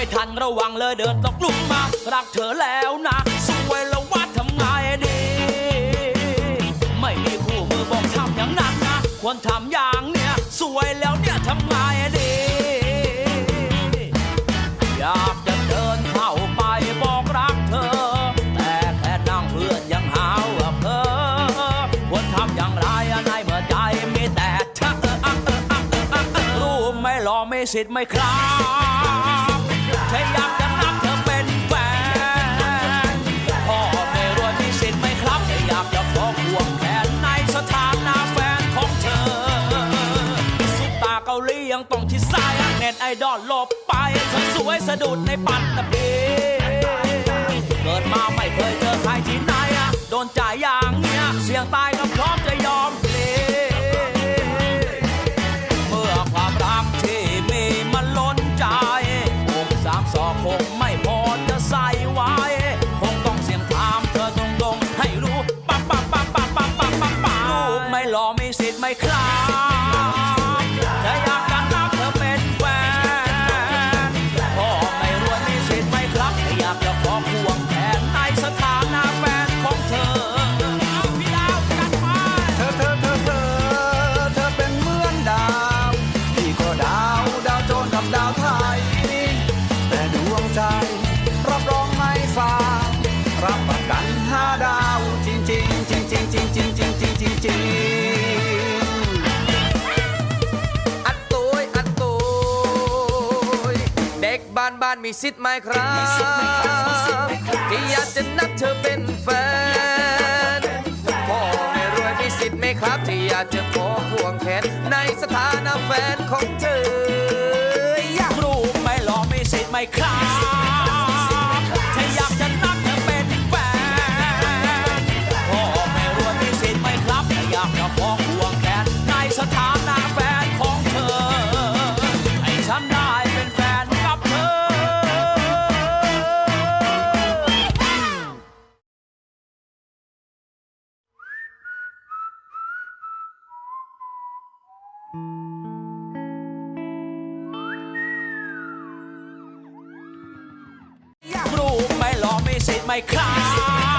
ไม่ทันระวังเลยเดินตกหลุมมา รักเธอแล้วนะสวยแล้วว่าทำไงดี ไม่มีคู่มือบอกทำอย่างนั้นนะควรทำอย่างเนี้ยสวยแล้วเนี่ยทำไงดี อยากจะเดินเข้าไปบอกรักเธอ แต่แค่นั่งเพื่อนยังหาว่าเพ้อควรทำอย่างไรในเมื่อใจมีแต่เธอรู้ไหม่รอไม่สิทธิ์ไม่ครับ แค่อยากจะนับเธอเป็นแฟนพ่อไม่รวยมีสิทธิ์ไหมครับแค่อยากจะขอควงแขนในสถานะแฟนของเธอซุปตาเกาหลียังต้องชิดซ้ายเน็ตไอดอลหลบไปเธอสวยสะดุดในปัตตภีเกิดมาไม่เคยเจอใครที่ไหนอะโดนจ่ายอย่างเนี้ยเสี่ยงตายก็พร้อ คลาดถ้าอยากจะนับเธอเป็นแฟนพ่อไม่รวยมีสิทธิ์ไหมครับถ้าอยากจะขอควงแขนในสถานะแฟนของเธอเอาพี่ดาวกันไปเธอเธอเธอเธอเธอเป็นเหมือนดาวพี่ก็ดาวดาวโจรกับดาวไทย แต่ดวงใจรับรองไม่ฟ้ารับประกันห้าดาวจริงจริงจริงจริงจริงจริงจริงจริง บ้านบ้านมีสิทธิ์ไหมครับที่อยากจะนับเธอเป็นแฟนพ่อไม่รวยมีสิทธิ์ไหมครับ ที่อยากจะขอควงแขนในสถานะแฟนของเธอ อยากรู้ไหม่หล่อมีสิทธิ์ไหมครับถ้าอยากจะนับเธอเป็นแฟนพ่อไม่รวยมีสิทธิ์ไหมครับถ้าอยากจะขอควงแขนในสถานะแฟ my car.